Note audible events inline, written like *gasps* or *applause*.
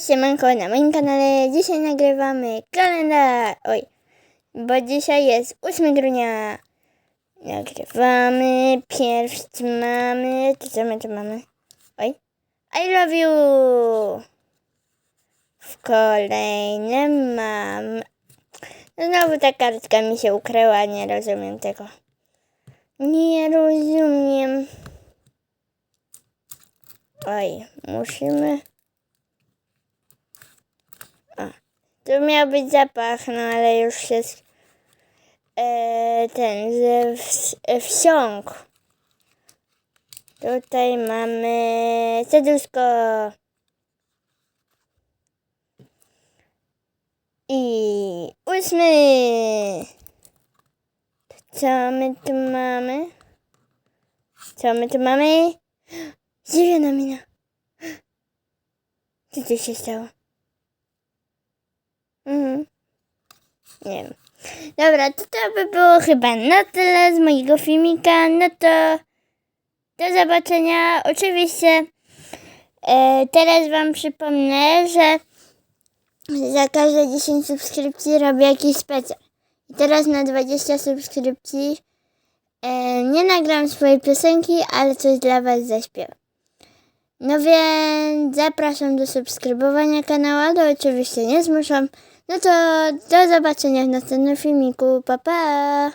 Siemanko, na moim kanale dzisiaj nagrywamy kalendarz. Oj, bo dzisiaj jest 8 grudnia. Nagrywamy, pierwszy mamy, co my tu mamy? Oj, I love you. W kolejnym mam... No Znowu ta kartka mi się ukryła, nie rozumiem tego. Nie rozumiem. Oj, musimy... Tu miał być zapach, no ale już się e, ten z, ws, wsiąkł. Tutaj mamy serduszko. I ósmy. Co my tu mamy? Co my tu mamy? *gasps* Zielona mina. *gasps* Co tu się stało? Nie wiem. Dobra, to to by było chyba na tyle z mojego filmika. No to do zobaczenia. Oczywiście e, teraz Wam przypomnę, że za każde 10 subskrypcji robię jakiś specjal. I teraz na 20 subskrypcji e, nie nagram swojej piosenki, ale coś dla Was zaśpiewam. No więc zapraszam do subskrybowania kanału, ale oczywiście nie zmuszam. No to do zobaczenia w następnym filmiku. Pa pa!